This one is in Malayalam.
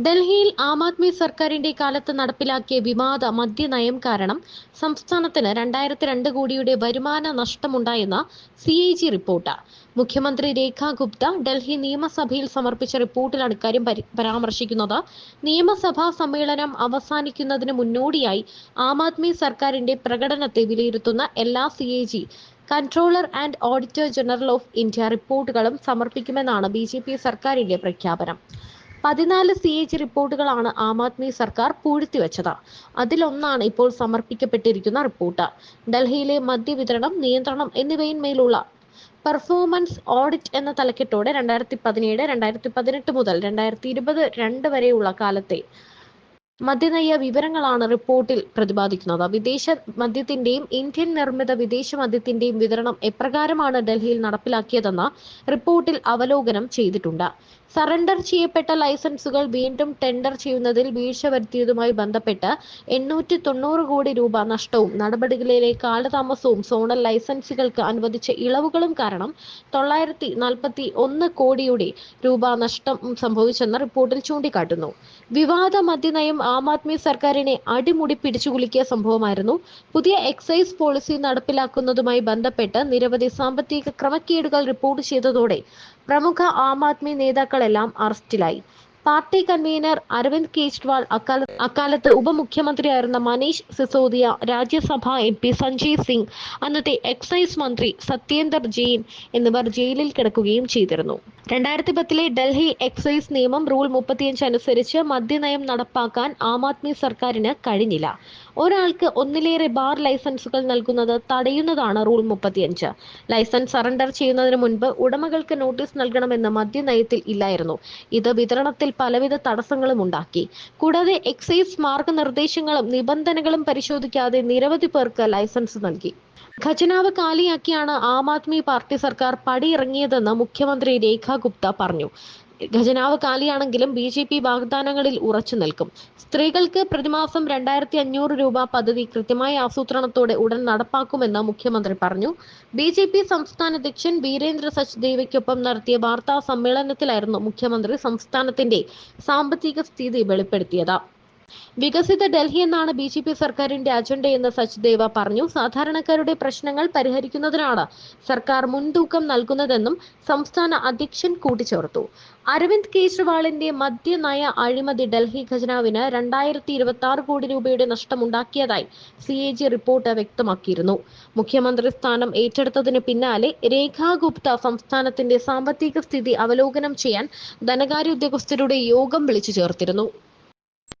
ഡൽഹിയിൽ ആം ആദ്മി സർക്കാരിന്റെ കാലത്ത് നടപ്പിലാക്കിയ വിവാദ മദ്യനയം കാരണം സംസ്ഥാനത്തിന് രണ്ടായിരത്തി രണ്ട് കോടിയുടെ വരുമാന നഷ്ടമുണ്ടായെന്ന സി എ ജി റിപ്പോർട്ട്. മുഖ്യമന്ത്രി രേഖ ഗുപ്ത ഡൽഹി നിയമസഭയിൽ സമർപ്പിച്ച റിപ്പോർട്ടിലാണ് ഇക്കാര്യം പരി- പരാമർശിക്കുന്നത്. നിയമസഭാ സമ്മേളനം അവസാനിക്കുന്നതിന് മുന്നോടിയായി ആം ആദ്മി സർക്കാരിന്റെ പ്രകടനത്തെ വിലയിരുത്തുന്ന എല്ലാ C A G controller and auditor general of India റിപ്പോർട്ടുകളും സമർപ്പിക്കുമെന്നാണ് ബി സർക്കാരിന്റെ പ്രഖ്യാപനം. പതിനാല് സി എ ജി റിപ്പോർട്ടുകളാണ് ആം ആദ്മി സർക്കാർ പൂഴ്ത്തിവെച്ചത് അതിലൊന്നാണ് ഇപ്പോൾ സമർപ്പിക്കപ്പെട്ടിരിക്കുന്ന റിപ്പോർട്ട്. ഡൽഹിയിലെ മദ്യവിതരണം നിയന്ത്രണം എന്നിവയിന്മേലുള്ള പെർഫോമൻസ് ഓഡിറ്റ് എന്ന തലക്കെട്ടോടെ രണ്ടായിരത്തി പതിനേഴ് രണ്ടായിരത്തി പതിനെട്ട് മുതൽ രണ്ടായിരത്തി ഇരുപത് രണ്ട് വരെയുള്ള കാലത്തെ മദ്യനയ വിവരങ്ങളാണ് റിപ്പോർട്ടിൽ പ്രതിപാദിക്കുന്നത്. വിദേശ മദ്യത്തിന്റെയും ഇന്ത്യൻ നിർമ്മിത വിദേശ മദ്യത്തിന്റെയും വിതരണം എപ്രകാരമാണ് ഡൽഹിയിൽ നടപ്പിലാക്കിയതെന്ന് റിപ്പോർട്ടിൽ അവലോകനം ചെയ്തിട്ടുണ്ട്. സറണ്ടർ ചെയ്യപ്പെട്ട ലൈസൻസുകൾ വീണ്ടും ടെൻഡർ ചെയ്യുന്നതിൽ വീഴ്ച വരുത്തിയതുമായി ബന്ധപ്പെട്ട് എണ്ണൂറ്റി തൊണ്ണൂറ് കോടി രൂപ നഷ്ടവും നടപടികളിലെ കാലതാമസവും സോണൽ ലൈസൻസുകൾക്ക് അനുവദിച്ച ഇളവുകളും കാരണം തൊള്ളായിരത്തി നാൽപ്പത്തി ഒന്ന് കോടിയുടെ രൂപ നഷ്ടം സംഭവിച്ചെന്ന് റിപ്പോർട്ടിൽ ചൂണ്ടിക്കാട്ടുന്നു. വിവാദ മദ്യനയം ആം ആദ്മി സർക്കാരിനെ അടിമുടി പിടിച്ചുകുലുക്കിയ സംഭവമായിരുന്നു. പുതിയ എക്സൈസ് പോളിസി നടപ്പിലാക്കുന്നതുമായി ബന്ധപ്പെട്ട് നിരവധി സാമ്പത്തിക ക്രമക്കേടുകൾ റിപ്പോർട്ട് ചെയ്തതോടെ പ്രമുഖ ആം ആദ്മി നേതാക്കളെല്ലാം അറസ്റ്റിലായി. പാർട്ടി കൺവീനർ അരവിന്ദ് കെജ്രിവാൾ അക്കാലത്ത് അക്കാലത്ത് ഉപമുഖ്യമന്ത്രിയായിരുന്ന മനീഷ് സിസോദിയ രാജ്യസഭാ എം പി സഞ്ജയ് സിംഗ് അന്നത്തെ എക്സൈസ് മന്ത്രി സത്യേന്ദർ ജെയിൻ എന്നിവർ ജയിലിൽ കിടക്കുകയും ചെയ്തിരുന്നു. രണ്ടായിരത്തി പത്തിലെ ഡൽഹി എക്സൈസ് നിയമം റൂൾ മുപ്പത്തിയഞ്ച് അനുസരിച്ച് മദ്യനയം നടപ്പാക്കാൻ ആം ആദ്മി സർക്കാരിന് കഴിഞ്ഞില്ല. ഒരാൾക്ക് ഒന്നിലേറെ ബാർ ലൈസൻസുകൾ നൽകുന്നത് തടയുന്നതാണ് റൂൾ മുപ്പത്തിയഞ്ച്. ലൈസൻസ് സറണ്ടർ ചെയ്യുന്നതിന് മുൻപ് ഉടമകൾക്ക് നോട്ടീസ് നൽകണമെന്ന് മദ്യനയത്തിൽ ഇല്ലായിരുന്നു. ഇത് വിതരണത്തിൽ പലവിധ തടസ്സങ്ങളും ഉണ്ടാക്കി. കൂടാതെ എക്സൈസ് മാർഗനിർദ്ദേശങ്ങളും നിബന്ധനകളും പരിശോധിക്കാതെ നിരവധി പേർക്ക് ലൈസൻസ് നൽകി. ഖജനാവ് കാലിയാക്കിയാണ് ആം ആദ്മി പാർട്ടി സർക്കാർ പടിയിറങ്ങിയതെന്ന് മുഖ്യമന്ത്രി രേഖ ഗുപ്ത പറഞ്ഞു. ഖജനാവ് കാലിയാണെങ്കിലും ബി ജെ പി വാഗ്ദാനങ്ങളിൽ ഉറച്ചു നിൽക്കും. സ്ത്രീകൾക്ക് പ്രതിമാസം രണ്ടായിരത്തി അഞ്ഞൂറ് രൂപ പദ്ധതി കൃത്യമായ ആസൂത്രണത്തോടെ ഉടൻ നടപ്പാക്കുമെന്ന് മുഖ്യമന്ത്രി പറഞ്ഞു. ബി ജെ പി സംസ്ഥാന അധ്യക്ഷൻ വീരേന്ദ്ര സച്ദേവയ്ക്കൊപ്പം നടത്തിയ വാർത്താ സമ്മേളനത്തിലായിരുന്നു മുഖ്യമന്ത്രി സംസ്ഥാനത്തിന്റെ സാമ്പത്തിക സ്ഥിതി വെളിപ്പെടുത്തിയത്. വികസിത ഡൽഹി എന്നാണ് ബി ജെ പി സർക്കാരിന്റെ അജണ്ടയെന്ന് സച്ദേവ പറഞ്ഞു. സാധാരണക്കാരുടെ പ്രശ്നങ്ങൾ പരിഹരിക്കുന്നതിനാണ് സർക്കാർ മുൻതൂക്കം നൽകുന്നതെന്നും സംസ്ഥാന അധ്യക്ഷൻ കൂട്ടിച്ചേർത്തു. അരവിന്ദ് കെജ്രിവാളിന്റെ മദ്യനയ അഴിമതി ഡൽഹി ഖജനാവിന് രണ്ടായിരത്തി ഇരുപത്തി ആറ് കോടി രൂപയുടെ നഷ്ടമുണ്ടാക്കിയതായി സി എ ജി റിപ്പോർട്ട് വ്യക്തമാക്കിയിരുന്നു. മുഖ്യമന്ത്രി സ്ഥാനം ഏറ്റെടുത്തതിന് പിന്നാലെ രേഖാ ഗുപ്ത സംസ്ഥാനത്തിന്റെ സാമ്പത്തിക സ്ഥിതി അവലോകനം ചെയ്യാൻ ധനകാര്യ ഉദ്യോഗസ്ഥരുടെ യോഗം വിളിച്ചു ചേർത്തിരുന്നു.